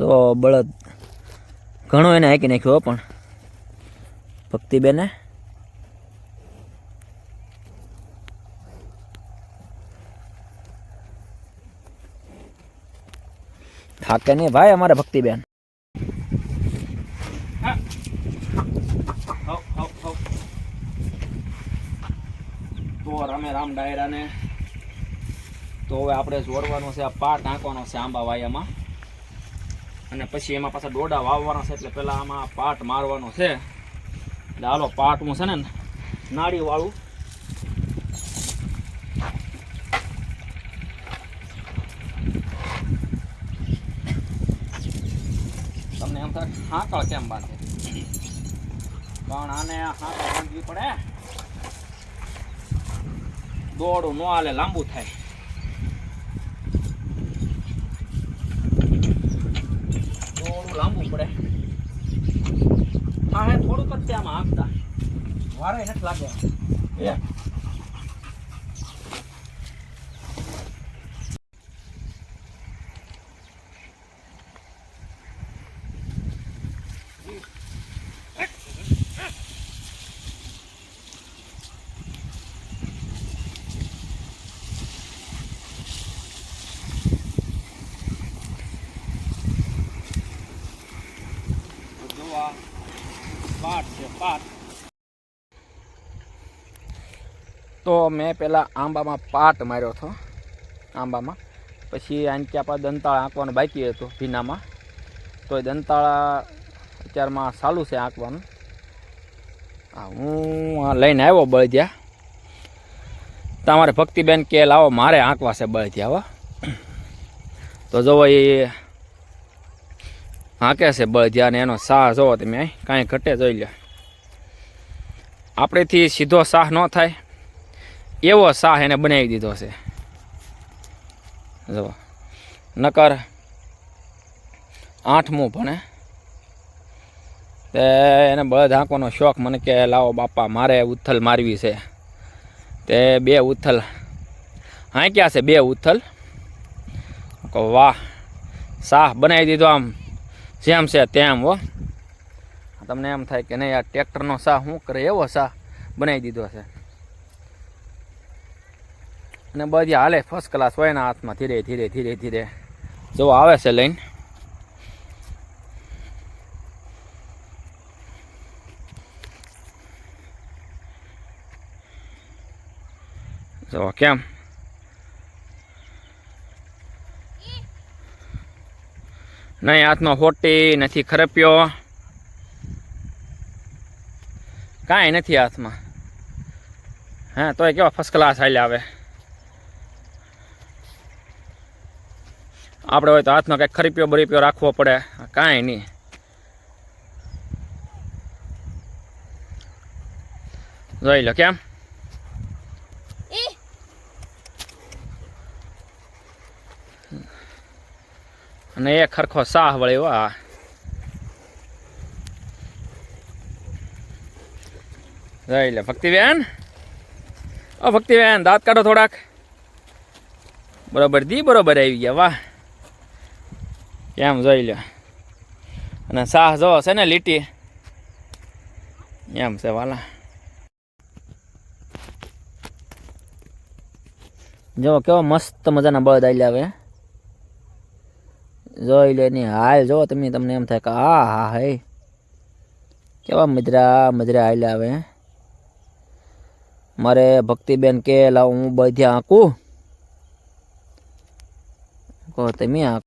તો બળદ ઘણો એને હાંકી નાખ્યો પણ. ભક્તિબેને. થાકે નહીં ભાઈ અમારે ભક્તિબેન. તો રમે રામ ડાયરાને. તો હવે આપણે જોડવાનો છે, આ પાટ નાખવાનો છે આંબા વાયામાં અને પછી એમાં પાછા ડોડા વાવવાના છે, એટલે પહેલાં આમાં પાટ મારવાનો છે. એટલે હાલો પાટ હું છે ને નાળી વાળું. તમને એમ થાય હાંકળ કેમ બાંધે? પણ આને હાંકળ બાંધવી પડે. દોડું નો હાલે, લાંબુ થાય. લાંબુ પડે. હા હે થોડુંક જ ત્યાં આપતા વારે નથી લાગે. તો મેં પેલા આંબામાં પાટ માર્યો હતો, આંબામાં. પછી આનથી આપણે દંતાળા આંકવાનું બાકી હતું, ભીનામાં. તો એ દંતાળા અત્યારમાં ચાલુ છે આંકવાનું હા આ લઈને આવ્યો બળદિયા. તમારે ભક્તિબેન કે લાવો, મારે આંકવા છે બળદિયા, હો. તો જોવો એ હાંકે છે બળ અને એનો સાહ જોવો તમે કાંઈ ઘટે જોઈ લે આપણેથી સીધો સાહ ન થાય, એવો સાહ એને બનાવી દીધો છે. જો નકર આઠમું ભણે. તે એને બળદ હાંકવાનો શોખ મને કે, લાવો બાપા, મારે ઉથલ મારવી છે. તે બે ઉથલ હાંક્યા છે, બે ઉથલ. કહો વાહ, સાહ બનાવી દીધો આમ. જેમ છે તેમ, હો. તમને એમ થાય કે નહીં, આ ટ્રેક્ટરનો શાહ શું કરે? એવો શાહ બનાવી દીધો છે. અને બધી હાલે ફર્સ્ટ ક્લાસ હોય એના હાથમાં, ધીરે ધીરે ધીરે ધીરે. જો આવે છે લઈને. જો, કેમ? નહીં હાથમાં હોટી નથી ખરપ્યો. કાંઈ નથી હાથમાં. હા, તોય કેવા ફર્સ્ટ ક્લાસ હાલ્યા આવે. આપણે હોય તો હાથમાં કંઈક ખરીપ્યો બરીપ્યો રાખવો પડે. કાંઈ નહીં જોઈ લો કેમ? અને એ ખરખો સાહ વળ્યો આ. જોઈ લે, ભક્તિબેન. ઓ ભક્તિબેન, દાંત કાઢો થોડાક. બરોબર દી બરોબર આવી ગયા, વાહ. કેમ જોઈ લો. અને સાહ જો છે ને લીટી. એમ છે, વાલા. જો કેવો મસ્ત મજાના બળદ આલ્યા આવે જોઈ લે ની, હાલ જો તમે, તમને એમ થાય કે આ હા, હે. કેવા મજરા મજરા હાલ આવે મારે ભક્તિબેન કે, લાવ, હું બધી આંકું કહો, તમે આંકો